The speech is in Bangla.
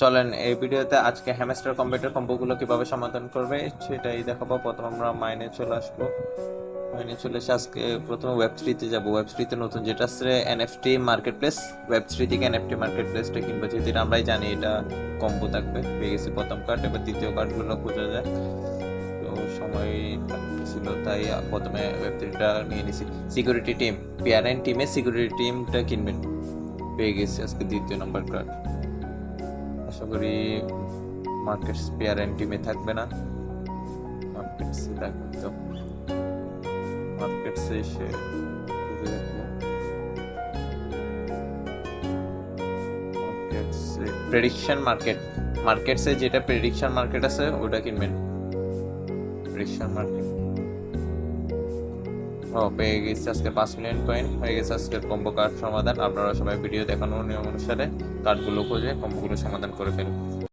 চলেন, এই ভিডিওতে আজকে হ্যামস্টার কম্পিউটার কম্বোগুলো কীভাবে সমাধান করবে, সেটাই দেখাবো। প্রথম আমরা মাইনে চলে আসব। মাইনে চলে এসে আজকে প্রথমে ওয়েব থ্রিতে যাব। ওয়েব থ্রিতে নতুন যেটা আছে NFT marketplace web three থেকে এনএফটি মার্কেট প্লেসটা কিনবো। এটা আমরাই জানি এটা কম্বো থাকবে, পেয়ে গেছি প্রথম কার্ড এবার দ্বিতীয় কার্ডগুলো খোঁজা যায় তো সময় ছিল, তাই প্রথমে ওয়েব থ্রিটা নিয়ে নিছি। সিকিউরিটি টিম পিআরএন টিমে সিকিউরিটি টিমটা কিনবেন। পেয়ে গেছি আজকে দ্বিতীয় নম্বর কার্ড আশা করি মার্কেটস পিআরএন টিমে থাকবে না। মার্কেটস থাকবে তো। মার্কেটসে এসে প্রেডিকশন মার্কেট মার্কেটসে যেটা প্রেডিকশন মার্কেট আছে, ওটা কিনবেন। প্রেডিকশন মার্কেট পেয়ে গেছে আজকে পাঁচ মিলিয়ন কয়েন হয়ে গেছে আজকের কম্বো কার্ড সমাধান। আপনারা সবাই ভিডিও দেখানোর নিয়ম অনুসারে কার্ডগুলো খুঁজে কম্বোগুলো সমাধান করে ফেলুন।